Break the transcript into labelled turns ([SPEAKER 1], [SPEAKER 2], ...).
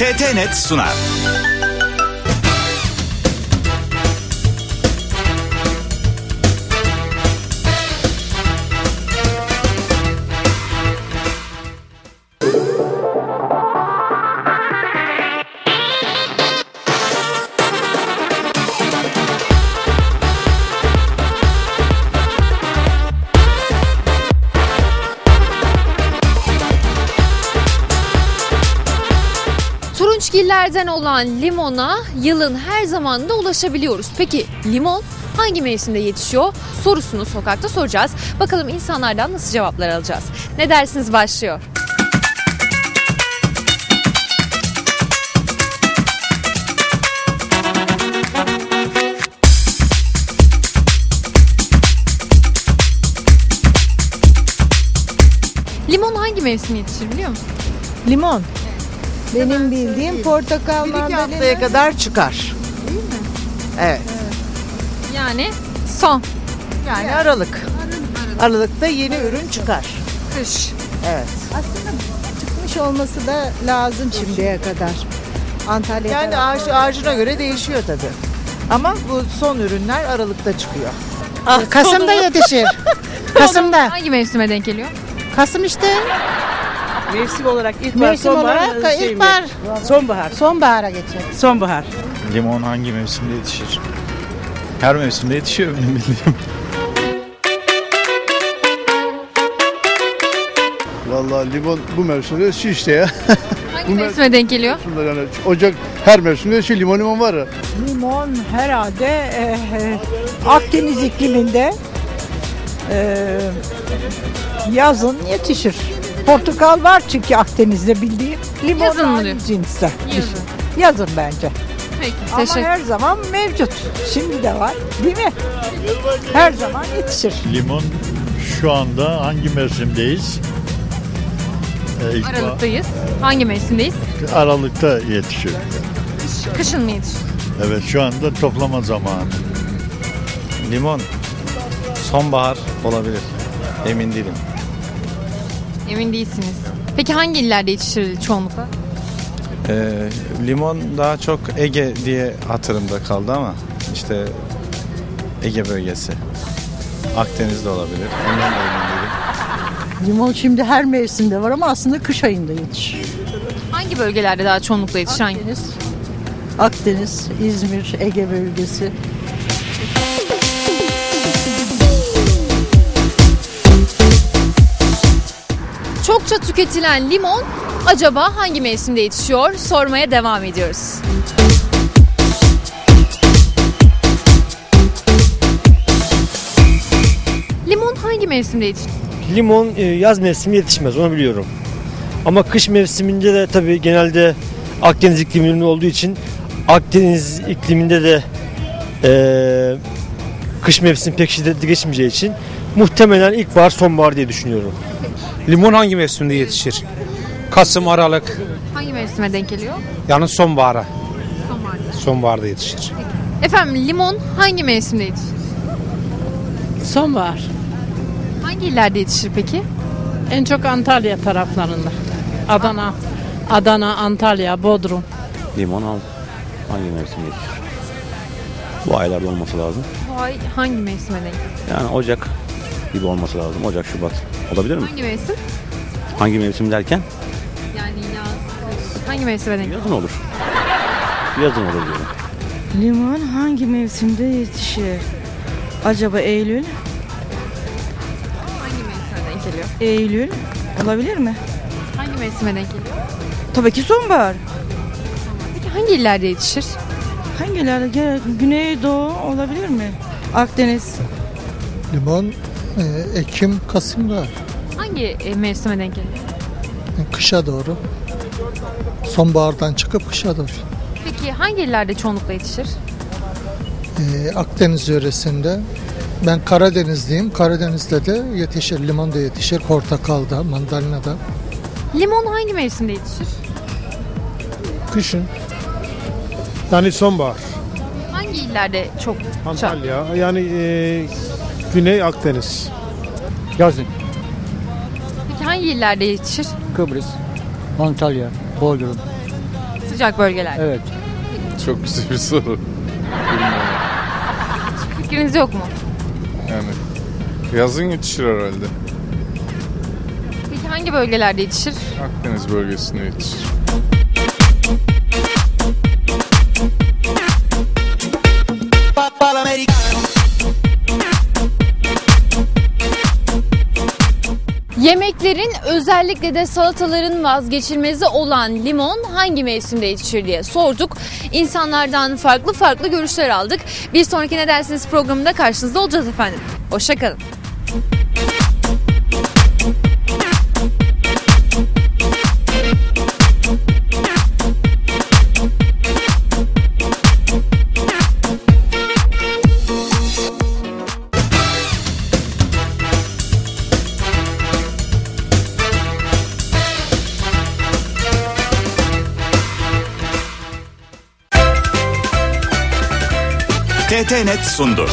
[SPEAKER 1] TT Net sunar.
[SPEAKER 2] Turunçgillerden olan limona yılın her zamanında ulaşabiliyoruz. Peki limon hangi mevsimde yetişiyor sorusunu sokakta soracağız. Bakalım insanlardan nasıl cevaplar alacağız. Ne dersiniz başlıyor. Limon hangi mevsimde yetişir biliyor musun?
[SPEAKER 3] Limon. Benim bildiğim portakal,
[SPEAKER 4] Bir iki
[SPEAKER 3] mandalina.
[SPEAKER 4] haftaya kadar çıkar. Evet.
[SPEAKER 2] Yani son
[SPEAKER 4] Yani Aralık. Aralıkta yeni ürün çıkar.
[SPEAKER 2] kış.
[SPEAKER 4] Evet.
[SPEAKER 3] Aslında çıkmış olması da lazım şimdiye kadar. Antalya'da.
[SPEAKER 4] Yani ağaç, ağacına göre değişiyor tabii. Ama bu son ürünler Aralıkta çıkıyor.
[SPEAKER 5] Ah, Kasım'da yetişir. Kasım'da.
[SPEAKER 2] Hangi mevsime denk geliyor?
[SPEAKER 5] Kasım işte.
[SPEAKER 6] Mevsim olarak ilkbahar,
[SPEAKER 5] Mevsim
[SPEAKER 6] sonbahar,
[SPEAKER 5] olarak
[SPEAKER 6] şey mi?
[SPEAKER 5] ilkbahar.
[SPEAKER 6] Sonbahar.
[SPEAKER 5] Sonbahara geçer.
[SPEAKER 6] Sonbahar.
[SPEAKER 7] Limon hangi mevsimde yetişir? Her mevsimde yetişiyor benim bildiğim.
[SPEAKER 8] Vallahi limon bu mevsimde şu işte ya.
[SPEAKER 2] Hangi mevsime denk geliyor?
[SPEAKER 8] Şunlar yani Ocak her mevsimde şu limon limon var ya.
[SPEAKER 3] Limon herhalde e, e, Akdeniz ikliminde e, yazın yetişir. Portakal var çünkü Akdeniz'de bildiğim. Limon
[SPEAKER 2] Yazın mı
[SPEAKER 3] aynı
[SPEAKER 2] diyor? Yazın.
[SPEAKER 3] Yazın bence.
[SPEAKER 2] Peki.
[SPEAKER 3] Ama
[SPEAKER 2] Teşekkür
[SPEAKER 3] her zaman mevcut. Şimdi de var değil mi? Her zaman yetişir.
[SPEAKER 7] Limon şu anda hangi mevsimdeyiz? Ee,
[SPEAKER 2] Aralıktayız. Hangi mevsimdeyiz?
[SPEAKER 7] Aralıkta yetişiyor.
[SPEAKER 2] Kışın mı yetişir?
[SPEAKER 7] Evet şu anda toplama zamanı.
[SPEAKER 9] Limon sonbahar olabilir. Emin değilim.
[SPEAKER 2] Emin değilsiniz. Peki hangi illerde yetişir çoğunlukla?
[SPEAKER 9] Ee, limon daha çok Ege diye hatırımda kaldı ama işte Ege bölgesi. Akdeniz'de olabilir. Ondan da emin değilim.
[SPEAKER 3] Limon şimdi her mevsimde var ama aslında kış ayında yetişir.
[SPEAKER 2] Hangi bölgelerde daha çoğunlukla yetişir? Hangi?
[SPEAKER 3] Akdeniz, Akdeniz, İzmir, Ege bölgesi.
[SPEAKER 2] Tüketilen limon acaba hangi mevsimde yetişiyor? Sormaya devam ediyoruz. Limon hangi mevsimde yetişir?
[SPEAKER 10] Limon e, yaz mevsimi yetişmez onu biliyorum. Ama kış mevsiminde de tabii genelde Akdeniz ikliminin olduğu için Akdeniz ikliminde de e, kış mevsimi pek şiddetli geçmeyeceği için muhtemelen ilkbahar sonbahar diye düşünüyorum.
[SPEAKER 11] Limon hangi mevsimde yetişir? Kasım, Aralık,
[SPEAKER 2] Hangi mevsime denk geliyor?
[SPEAKER 11] yalnız sonbahara.
[SPEAKER 2] Sonbaharda.
[SPEAKER 11] Sonbaharda yetişir.
[SPEAKER 2] Efendim limon hangi mevsimde yetişir?
[SPEAKER 5] Sonbahar.
[SPEAKER 2] Hangi illerde yetişir peki?
[SPEAKER 5] En çok Antalya taraflarında. Adana, Adana, Antalya, Bodrum.
[SPEAKER 12] Limon al. Hangi mevsim yetişir? Bu aylarda olması lazım.
[SPEAKER 2] Bu ay hangi mevsime denk?
[SPEAKER 12] Yani Ocak gibi olması lazım. Ocak, Şubat. Olabilir mi?
[SPEAKER 2] Hangi mevsim?
[SPEAKER 12] Hangi mevsim derken?
[SPEAKER 2] Yani yaz, kış. Hangi mevsime denk?
[SPEAKER 12] Yazın olur. Yazın olur diyorum.
[SPEAKER 13] Limon hangi mevsimde yetişir? Acaba Eylül?
[SPEAKER 2] Hangi mevsime denk geliyor?
[SPEAKER 13] Eylül olabilir mi?
[SPEAKER 2] Hangi mevsime denk geliyor?
[SPEAKER 13] Tabii ki sonbahar.
[SPEAKER 2] Peki hangi illerde yetişir?
[SPEAKER 13] Hangilerde? Gene- Güneydoğu olabilir mi? Akdeniz.
[SPEAKER 14] Limon e, Ekim, Kasım'da
[SPEAKER 2] Hangi e, mevsime denk geliyor?
[SPEAKER 14] kışa doğru. Sonbahardan çıkıp kışa doğru.
[SPEAKER 2] Peki hangi illerde çoğunlukla yetişir?
[SPEAKER 14] E, Akdeniz yöresinde ben Karadenizliyim. Karadeniz'de de yetişir. Limon da yetişir. Portakalda, mandalinada.
[SPEAKER 2] Limon hangi mevsimde yetişir?
[SPEAKER 15] Kışın. Yani sonbahar.
[SPEAKER 2] Hangi illerde çok?
[SPEAKER 15] Antalya. Yani e, Güney Akdeniz.
[SPEAKER 16] Yazın.
[SPEAKER 2] Peki hangi illerde yetişir?
[SPEAKER 16] Kıbrıs, Antalya, Bodrum.
[SPEAKER 2] sıcak bölgeler.
[SPEAKER 1] Evet.
[SPEAKER 16] Çok güzel bir soru.
[SPEAKER 2] Fikriniz yok mu?
[SPEAKER 16] Yani yazın yetişir herhalde.
[SPEAKER 2] Peki hangi bölgelerde yetişir?
[SPEAKER 16] Akdeniz bölgesinde yetişir.
[SPEAKER 2] Yemeklerin özellikle de salataların vazgeçilmezi olan limon hangi mevsimde yetişir diye sorduk. İnsanlardan farklı farklı görüşler aldık. Bir sonraki Ne Dersiniz programında karşınızda olacağız efendim. Hoşçakalın.
[SPEAKER 17] TT Net sundu.